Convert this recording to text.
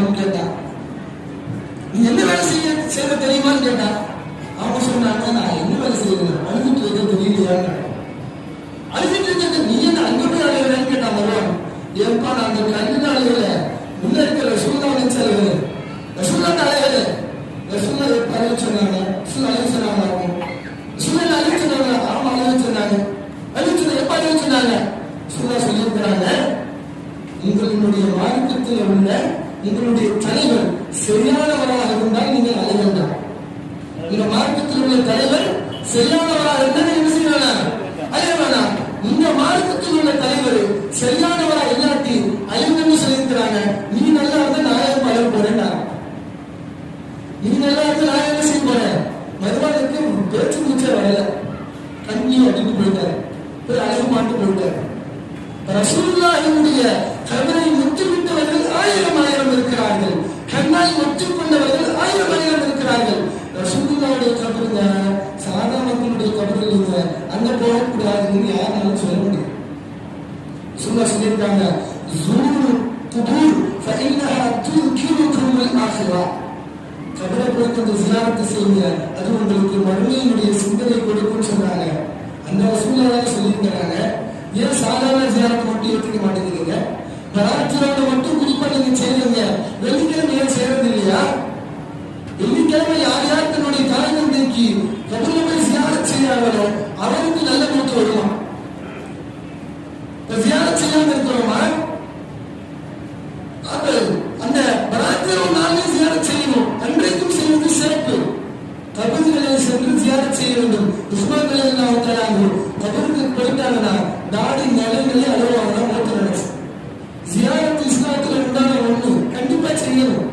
தெரியுமான்னு கேட்டா நீ என்ன வேலை செய்ய? செய்ய தெரியுமான்னு கேட்டா அவங்க சொன்னாங்க நான் என்ன வேலை செய்யணும் அழுதுட்டு இருக்க தெரியலையா அழுதுட்டு இருக்க நீ என்ன அங்க போய் அழுகிறேன்னு கேட்டா வருவான் ஏப்பா நான் அந்த கல்வில அழுகல. உள்ள இருக்கிற ரசூல்லா வச்சு அழுகல. ரசூல்லா அழுகல. ரசூல்லா எப்ப அழுக சொன்னாங்க? ரசூல்லா அழுக சொன்னாங்க ரசூல்லா அழுக சொன்னாங்க ஆமா அழுக சொன்னாங்க. அழுக சொன்னாங்க எப்ப அழுக சொன்னாங்க? ரசூல்லா சொல்லியிருக்கிறாங்க மார்க்கத்தில் உள்ள இதனுடைய தலைவர் சரியானவராக இருந்தால் நீங்கள் அழ வேண்டாம் இந்த மார்க்கத்தில் உள்ள தலைவர் சரியானவராக இருந்தால் என்ன செய்ய வேணாம் வேணாம். இந்த மார்க்கத்தில் உள்ள தலைவர் சரியானவரா இல்லாட்டி அழிவுன்னு சொல்லியிருக்கிறாங்க. நீ நல்லா இருந்தா நான் ஏன் பழக போறேன் நீ நல்லா இருந்தா நான் என்ன செய்ய போறேன்? மறுவாளுக்கு பேச்சு மூச்ச வரல கண்ணி அடிக்கு போயிட்டாரு. அழகு மாட்டு போயிட்டாரு. ரசூலுல்லாஹினுடைய கபரை ரசூலுல்லாஹுடைய கபருங்க சாதா மக்களுடைய கபர் இல்லைங்க அங்க போகக்கூடாதுன்னு யாராலும் சொல்ல முடியும் சும்மா சொல்லியிருக்காங்க ஜூரு குபூர் ஃபஇன்னஹா துன்கிருக்கும் ஆஹிரா. கபரை போய் கொஞ்சம் ஜியாரத்து செய்யுங்க அது உங்களுக்கு மறுமையினுடைய சிந்தனை கொடுக்கும் சொன்னாங்க. அந்த ரசூலுல்லாஹ் சொல்லியிருக்கிறாங்க ஏன் சாதாரண ஜியாரத்தை மட்டும் ஏற்றுக்க மாட்டேங்கிறீங்க? பராத்திரோட மட்டும் குறிப்பா நீங்க செய்யுங்க. வெள்ளிக்கிழமை கபர்களை செய்ய வேண்டும் உஸ்மான் அலி அல்லாஹ் தஆலா கபருக்கு போயிட்டாங்கன்னா நாடு நிலைகளே அழுவாங்க மூத்த நினைச்சு ஜியாரத் இஸ்லாத்துல உண்டான ஒண்ணு கண்டிப்பா செய்யணும்.